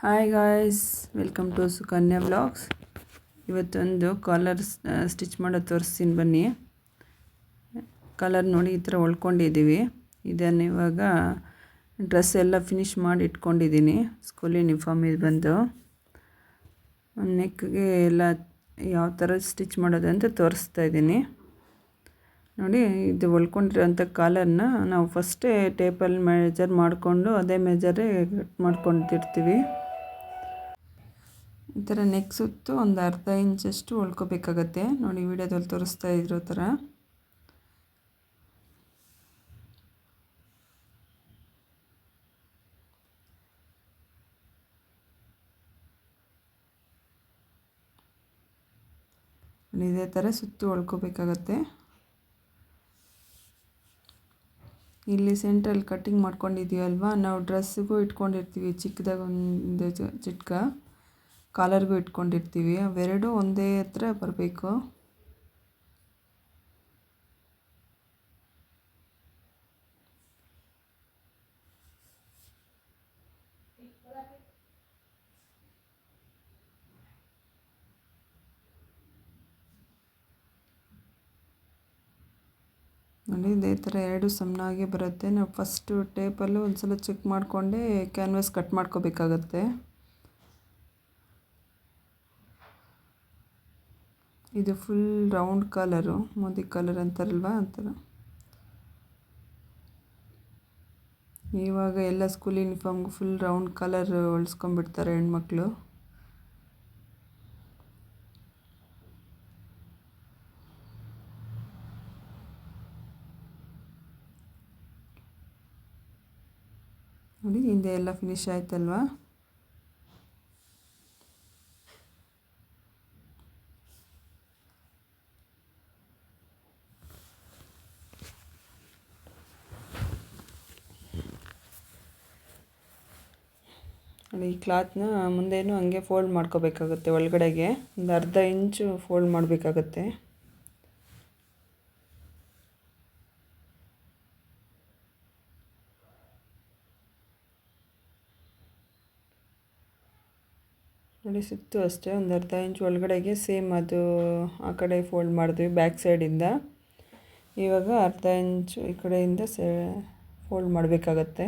Hi guys welcome to Sukanya blogs ಇವತ್ತೊಂದು collar stitch ಮಾಡೋದು ತೋರಿಸ್ತೀನಿ ಬನ್ನಿ. ಕಲರ್ ನೋಡಿ ಈ ಥರ ಹೊಳ್ಕೊಂಡಿದ್ದೀವಿ. ಇದನ್ನು ಇವಾಗ ಡ್ರೆಸ್ ಎಲ್ಲ ಫಿನಿಶ್ ಮಾಡಿ ಇಟ್ಕೊಂಡಿದ್ದೀನಿ. ಸ್ಕೂಲ್ ಯೂನಿಫಾರ್ಮ್ ಇದು ಬಂದು. ನೆಕ್ಗೆ ಎಲ್ಲ ಯಾವ ಥರ ಸ್ಟಿಚ್ ಮಾಡೋದು ಅಂತ ತೋರಿಸ್ತಾ ಇದ್ದೀನಿ. ನೋಡಿ, ಇದು ಹೊಲ್ಕೊಂಡಿರೋಂಥ ಕಾಲರ್ನ ನಾವು ಫಸ್ಟೇ ಟೇಪಲ್ಲಿ ಮೆಜರ್ ಮಾಡಿಕೊಂಡು, ಅದೇ ಮೆಜರೇ ಕಟ್ ಮಾಡ್ಕೊತಿರ್ತೀವಿ ಈ ಥರ ನೆಕ್ ಸುತ್ತು ಒಂದು ಅರ್ಧ ಇಂಚಷ್ಟು ಹೊಳ್ಕೋಬೇಕಾಗತ್ತೆ ನೋಡಿ ವಿಡಿಯೋದಲ್ಲಿ ತೋರಿಸ್ತಾ ಇರೋ ಥರ. ಇದೇ ಥರ ಸುತ್ತು ಹೊಳ್ಕೋಬೇಕಾಗತ್ತೆ ಇಲ್ಲಿ ಸೆಂಟ್ರಲ್ಲಿ ಕಟ್ಟಿಂಗ್ ಮಾಡ್ಕೊಂಡಿದ್ದೀವಲ್ವ? ನಾವು ಡ್ರೆಸ್ಸಿಗೂ ಇಟ್ಕೊಂಡಿರ್ತೀವಿ ಚಿಕ್ಕದಾಗ ಒಂದು ಚಿಟ್ಕ ಕಾಲರ್ಗೂ ಇಟ್ಕೊಂಡಿರ್ತೀವಿ. ಅವೆರಡೂ ಒಂದೇ ಹತ್ರ ಬರಬೇಕು. ನೋಡಿ, ಇದೇ ಥರ ಎರಡು ಸಮನಾಗಿ ಬರುತ್ತೆ. ನಾವು ಫಸ್ಟು ಟೇಪಲ್ಲೂ ಒಂದು ಸಲ ಚೆಕ್ ಮಾಡಿಕೊಂಡೇ ಕ್ಯಾನ್ವಾಸ್ ಕಟ್ ಮಾಡ್ಕೋಬೇಕಾಗತ್ತೆ. ಇದು full round colour Modi colour ಅಂತಾರಲ್ವ ಆ ಥರ. ಇವಾಗ ಎಲ್ಲ ಸ್ಕೂಲ್ ಯೂನಿಫಾರ್ಮ್ಗೆ ಫುಲ್ ರೌಂಡ್ ಕಲರ್ ಹೊಲ್ಸ್ಕೊಂಬಿಡ್ತಾರೆ ಹೆಣ್ಮಕ್ಳು. ನೋಡಿ, ಹಿಂದೆ ಎಲ್ಲ ಫಿನಿಶ್ ಆಯ್ತಲ್ವಾ? ಈ ಕ್ಲಾತ್ನ ಮುಂದೇನು ಹಂಗೆ ಫೋಲ್ಡ್ ಮಾಡ್ಕೋಬೇಕಾಗುತ್ತೆ, ಒಳಗಡೆಗೆ ಒಂದು ಅರ್ಧ ಇಂಚು ಫೋಲ್ಡ್ ಮಾಡಬೇಕಾಗತ್ತೆ. ನೋಡಿ ಸುತ್ತು ಅಷ್ಟೇ, ಒಂದು ಅರ್ಧ ಇಂಚು ಒಳಗಡೆಗೆ ಸೇಮ್ ಅದು ಆ ಕಡೆ ಫೋಲ್ಡ್ ಮಾಡಿದ್ವಿ ಬ್ಯಾಕ್ ಸೈಡಿಂದ ಇವಾಗ ಅರ್ಧ ಇಂಚು ಈ ಕಡೆಯಿಂದ ಸೇ ಫೋಲ್ಡ್ ಮಾಡಬೇಕಾಗತ್ತೆ.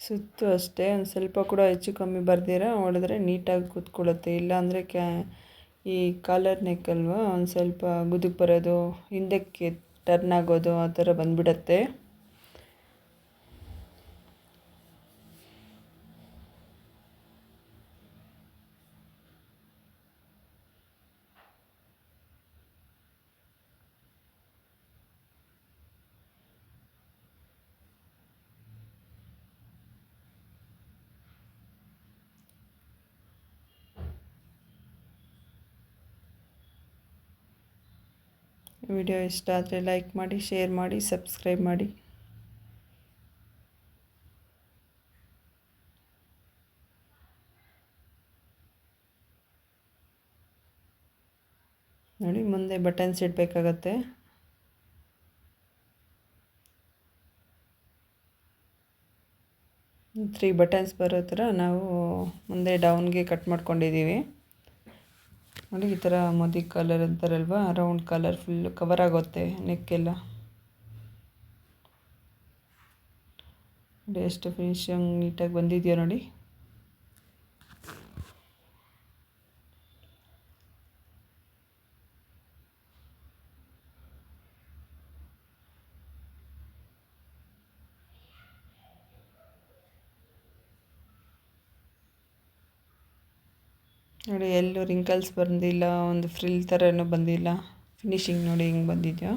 ಸುತ್ತು ಅಷ್ಟೇ. ಒಂದು ಸ್ವಲ್ಪ ಕೂಡ ಹೆಚ್ಚು ಕಮ್ಮಿ ಬರ್ದಿರ? ಹೊಡೆದ್ರೆ ನೀಟಾಗಿ ಕೂತ್ಕೊಳ್ಳುತ್ತೆ. ಇಲ್ಲಾಂದರೆ ಕ್ಯಾ, ಈ ಕಾಲರ್ ನೆಕ್ ಅಲ್ವಾ? ಒಂದು ಸ್ವಲ್ಪ ಗುದುಕ್ ಬರೋದು, ಹಿಂದಕ್ಕೆ ಟರ್ನ್ ಆಗೋದು, ಆ ಥರ ಬಂದುಬಿಡತ್ತೆ. ವಿಡಿಯೋ ಇಷ್ಟ ಆದರೆ ಲೈಕ್ ಮಾಡಿ ಶೇರ್ ಮಾಡಿ ಸಬ್ಸ್ಕ್ರೈಬ್ ಮಾಡಿ. ನೋಡಿ, ಮುಂದೆ ಬಟನ್ಸ್ ಇಡಬೇಕಾಗತ್ತೆ. ತ್ರೀ ಬಟನ್ಸ್ ಬರೋ ಥರ ನಾವು ಮುಂದೆ ಡೌನ್ಗೆ ಕಟ್ ಮಾಡ್ಕೊಂಡಿದ್ದೀವಿ. ನೋಡಿ, ಈ ಥರ ಮೋದಿ ಕಲರ್ ಅಂತಾರಲ್ವ? ರೌಂಡ್ ಕಲರ್ ಫುಲ್ ಕವರ್ ಆಗುತ್ತೆ ನೆಕ್ಕೆಲ್ಲ ಎಷ್ಟು ಫಿನಿಶಿಂಗ್ ನೀಟಾಗಿ ಬಂದಿದೆಯೋ ನೋಡಿ. ನೋಡಿ ಎಲ್ಲೂ ರಿಂಕಲ್ಸ್ ಬಂದಿಲ್ಲ ಒಂದು ಫ್ರಿಲ್ ಥರನೂ ಬಂದಿಲ್ಲ. ಫಿನಿಶಿಂಗ್ ನೋಡಿ ಹಿಂಗೆ ಬಂದಿದೆಯೋ?